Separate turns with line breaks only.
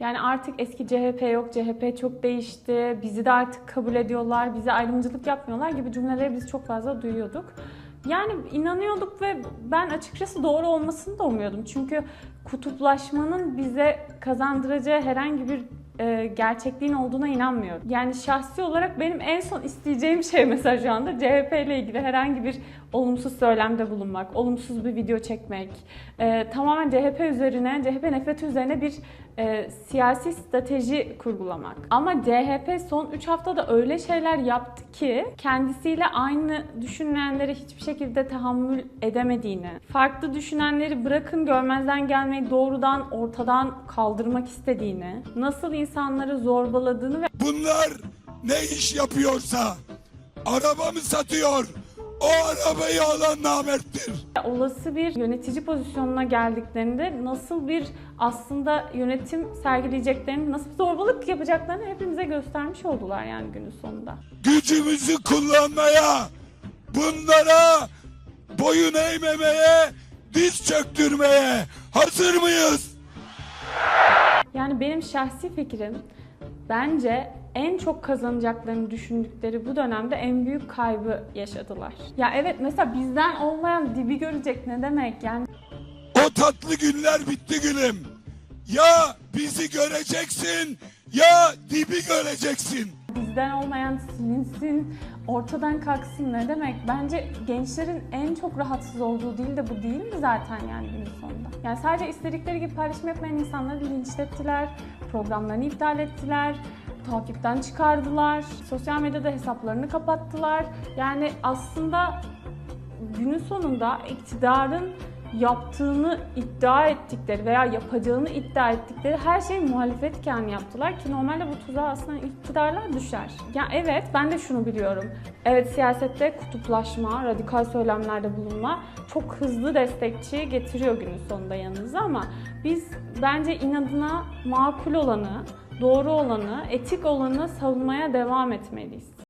Yani artık eski CHP yok, CHP çok değişti, bizi de artık kabul ediyorlar, bize ayrımcılık yapmıyorlar gibi cümleleri biz çok fazla duyuyorduk. Yani inanıyorduk ve ben açıkçası doğru olmasını da umuyordum. Çünkü kutuplaşmanın bize kazandıracağı herhangi bir e, gerçekliğin olduğuna inanmıyorum. Yani şahsi olarak benim en son isteyeceğim şey mesela şu anda CHP ile ilgili herhangi bir olumsuz söylemde bulunmak, olumsuz bir video çekmek, e, tamamen CHP üzerine, CHP nefreti üzerine bir e, siyasi strateji kurgulamak. Ama CHP son 3 haftada öyle şeyler yaptı ki kendisiyle aynı düşünenlere hiçbir şekilde tahammül edemediğini, farklı düşünenleri bırakın görmezden gelmeyi doğrudan ortadan kaldırmak istediğini, nasıl insanları zorbaladığını ve
Bunlar ne iş yapıyorsa araba mı satıyor? O arabayı alan namerttir.
olası bir yönetici pozisyonuna geldiklerinde nasıl bir aslında yönetim sergileyeceklerini, nasıl bir zorbalık yapacaklarını hepimize göstermiş oldular yani günün sonunda.
Gücümüzü kullanmaya, bunlara boyun eğmemeye, diz çöktürmeye hazır mıyız?
Yani benim şahsi fikrim bence en çok kazanacaklarını düşündükleri bu dönemde en büyük kaybı yaşadılar. Ya evet mesela bizden olmayan dibi görecek ne demek yani
O tatlı günler bitti gülüm. Ya bizi göreceksin ya dibi göreceksin.
bizden olmayan silinsin, ortadan kalksın ne demek? Bence gençlerin en çok rahatsız olduğu değil de bu değil mi zaten yani günün sonunda? Yani sadece istedikleri gibi paylaşım yapmayan insanları linçlettiler, programlarını iptal ettiler, takipten çıkardılar, sosyal medyada hesaplarını kapattılar. Yani aslında günün sonunda iktidarın yaptığını iddia ettikleri veya yapacağını iddia ettikleri her şeyi muhalefetken yaptılar ki normalde bu tuzağa aslında iktidarlar düşer. Ya evet ben de şunu biliyorum. Evet siyasette kutuplaşma, radikal söylemlerde bulunma çok hızlı destekçi getiriyor günün sonunda yanınıza ama biz bence inadına makul olanı, doğru olanı, etik olanı savunmaya devam etmeliyiz.